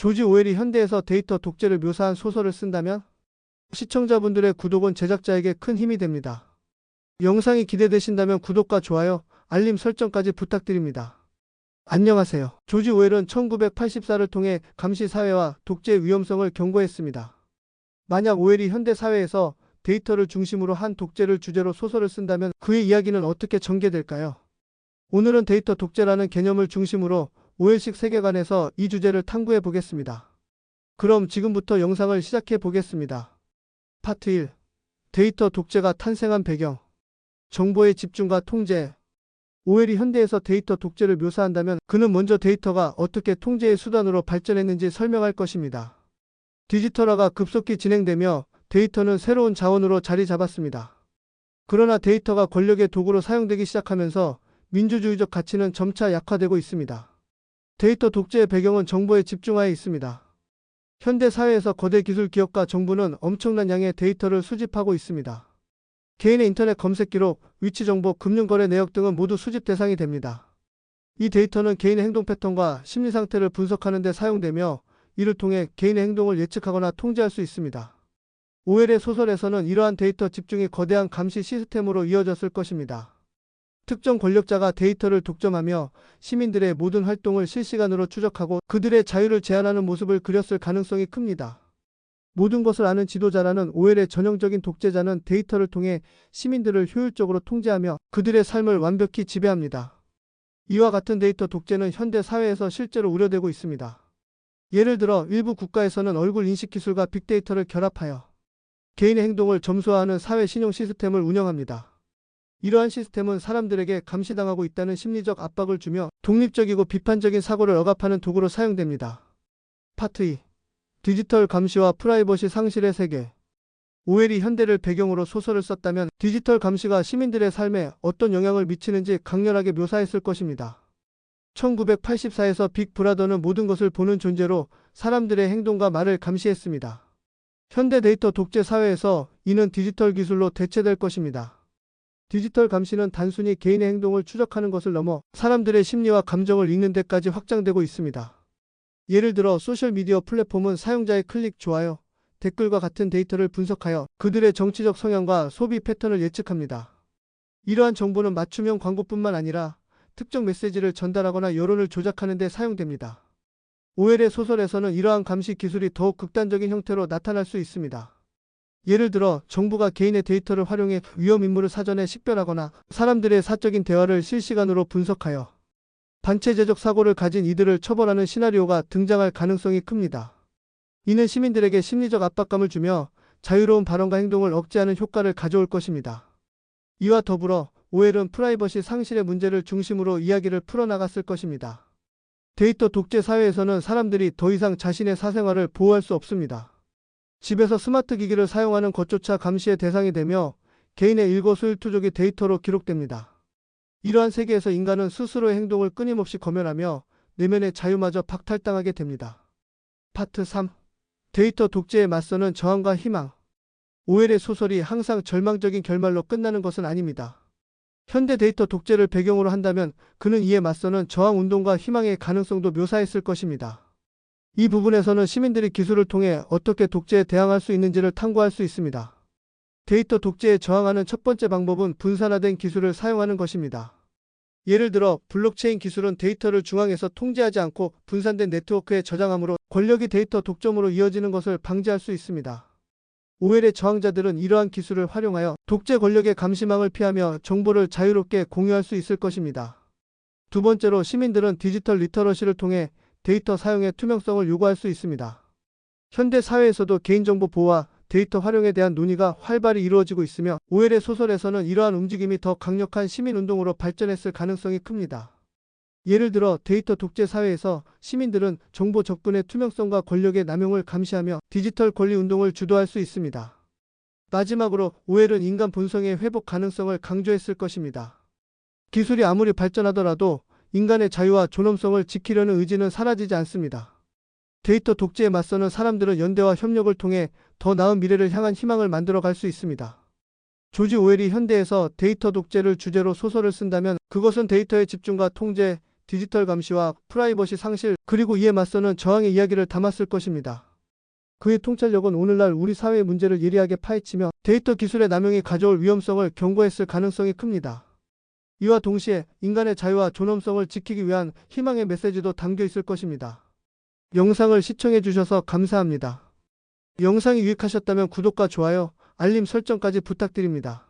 조지 오웰이 현대에서 데이터 독재를 묘사한 소설을 쓴다면 시청자분들의 구독은 제작자에게 큰 힘이 됩니다. 영상이 기대되신다면 구독과 좋아요, 알림 설정까지 부탁드립니다. 안녕하세요. 조지 오웰은 1984를 통해 감시 사회와 독재의 위험성을 경고했습니다. 만약 오웰이 현대 사회에서 데이터를 중심으로 한 독재를 주제로 소설을 쓴다면 그의 이야기는 어떻게 전개될까요? 오늘은 데이터 독재라는 개념을 중심으로 오웰식 세계관에서 이 주제를 탐구해 보겠습니다. 그럼 지금부터 영상을 시작해 보겠습니다. 파트 1. 데이터 독재가 탄생한 배경. 정보의 집중과 통제. 오웰이 현대에서 데이터 독재를 묘사한다면 그는 먼저 데이터가 어떻게 통제의 수단으로 발전했는지 설명할 것입니다. 디지털화가 급속히 진행되며 데이터는 새로운 자원으로 자리 잡았습니다. 그러나 데이터가 권력의 도구로 사용되기 시작하면서 민주주의적 가치는 점차 약화되고 있습니다. 데이터 독재의 배경은 정보에 집중하에 있습니다. 현대 사회에서 거대 기술 기업과 정부는 엄청난 양의 데이터를 수집하고 있습니다. 개인의 인터넷 검색 기록, 위치 정보, 금융 거래 내역 등은 모두 수집 대상이 됩니다. 이 데이터는 개인의 행동 패턴과 심리 상태를 분석하는 데 사용되며 이를 통해 개인의 행동을 예측하거나 통제할 수 있습니다. 오웰의 소설에서는 이러한 데이터 집중이 거대한 감시 시스템으로 이어졌을 것입니다. 특정 권력자가 데이터를 독점하며 시민들의 모든 활동을 실시간으로 추적하고 그들의 자유를 제한하는 모습을 그렸을 가능성이 큽니다. 모든 것을 아는 지도자라는 오웰의 전형적인 독재자는 데이터를 통해 시민들을 효율적으로 통제하며 그들의 삶을 완벽히 지배합니다. 이와 같은 데이터 독재는 현대 사회에서 실제로 우려되고 있습니다. 예를 들어 일부 국가에서는 얼굴 인식 기술과 빅데이터를 결합하여 개인의 행동을 점수화하는 사회 신용 시스템을 운영합니다. 이러한 시스템은 사람들에게 감시당하고 있다는 심리적 압박을 주며 독립적이고 비판적인 사고를 억압하는 도구로 사용됩니다. 파트 2. 디지털 감시와 프라이버시 상실의 세계. 오웰이 현대를 배경으로 소설을 썼다면 디지털 감시가 시민들의 삶에 어떤 영향을 미치는지 강렬하게 묘사했을 것입니다. 1984에서 빅 브라더는 모든 것을 보는 존재로 사람들의 행동과 말을 감시했습니다. 현대 데이터 독재 사회에서 이는 디지털 기술로 대체될 것입니다. 디지털 감시는 단순히 개인의 행동을 추적하는 것을 넘어 사람들의 심리와 감정을 읽는 데까지 확장되고 있습니다. 예를 들어 소셜미디어 플랫폼은 사용자의 클릭, 좋아요, 댓글과 같은 데이터를 분석하여 그들의 정치적 성향과 소비 패턴을 예측합니다. 이러한 정보는 맞춤형 광고뿐만 아니라 특정 메시지를 전달하거나 여론을 조작하는 데 사용됩니다. 오웰의 소설에서는 이러한 감시 기술이 더욱 극단적인 형태로 나타날 수 있습니다. 예를 들어 정부가 개인의 데이터를 활용해 위험 인물을 사전에 식별하거나 사람들의 사적인 대화를 실시간으로 분석하여 반체제적 사고를 가진 이들을 처벌하는 시나리오가 등장할 가능성이 큽니다. 이는 시민들에게 심리적 압박감을 주며 자유로운 발언과 행동을 억제하는 효과를 가져올 것입니다. 이와 더불어 오웰은 프라이버시 상실의 문제를 중심으로 이야기를 풀어나갔을 것입니다. 데이터 독재 사회에서는 사람들이 더 이상 자신의 사생활을 보호할 수 없습니다. 집에서 스마트 기기를 사용하는 것조차 감시의 대상이 되며 개인의 일거수일투족이 데이터로 기록됩니다. 이러한 세계에서 인간은 스스로의 행동을 끊임없이 검열하며 내면의 자유마저 박탈당하게 됩니다. 파트 3. 데이터 독재에 맞서는 저항과 희망. 오웰의 소설이 항상 절망적인 결말로 끝나는 것은 아닙니다. 현대 데이터 독재를 배경으로 한다면 그는 이에 맞서는 저항 운동과 희망의 가능성도 묘사했을 것입니다. 이 부분에서는 시민들이 기술을 통해 어떻게 독재에 대항할 수 있는지를 탐구할 수 있습니다. 데이터 독재에 저항하는 첫 번째 방법은 분산화된 기술을 사용하는 것입니다. 예를 들어 블록체인 기술은 데이터를 중앙에서 통제하지 않고 분산된 네트워크에 저장함으로 권력이 데이터 독점으로 이어지는 것을 방지할 수 있습니다. 오웰의 저항자들은 이러한 기술을 활용하여 독재 권력의 감시망을 피하며 정보를 자유롭게 공유할 수 있을 것입니다. 두 번째로 시민들은 디지털 리터러시를 통해 데이터 사용의 투명성을 요구할 수 있습니다. 현대 사회에서도 개인정보 보호와 데이터 활용에 대한 논의가 활발히 이루어지고 있으며 오웰의 소설에서는 이러한 움직임이 더 강력한 시민운동으로 발전했을 가능성이 큽니다. 예를 들어 데이터 독재 사회에서 시민들은 정보 접근의 투명성과 권력의 남용을 감시하며 디지털 권리 운동을 주도할 수 있습니다. 마지막으로 오웰은 인간 본성의 회복 가능성을 강조했을 것입니다. 기술이 아무리 발전하더라도 인간의 자유와 존엄성을 지키려는 의지는 사라지지 않습니다. 데이터 독재에 맞서는 사람들은 연대와 협력을 통해 더 나은 미래를 향한 희망을 만들어 갈 수 있습니다. 조지 오웰이 현대에서 데이터 독재를 주제로 소설을 쓴다면 그것은 데이터의 집중과 통제, 디지털 감시와 프라이버시 상실, 그리고 이에 맞서는 저항의 이야기를 담았을 것입니다. 그의 통찰력은 오늘날 우리 사회의 문제를 예리하게 파헤치며 데이터 기술의 남용이 가져올 위험성을 경고했을 가능성이 큽니다. 이와 동시에 인간의 자유와 존엄성을 지키기 위한 희망의 메시지도 담겨 있을 것입니다. 영상을 시청해 주셔서 감사합니다. 영상이 유익하셨다면 구독과 좋아요, 알림 설정까지 부탁드립니다.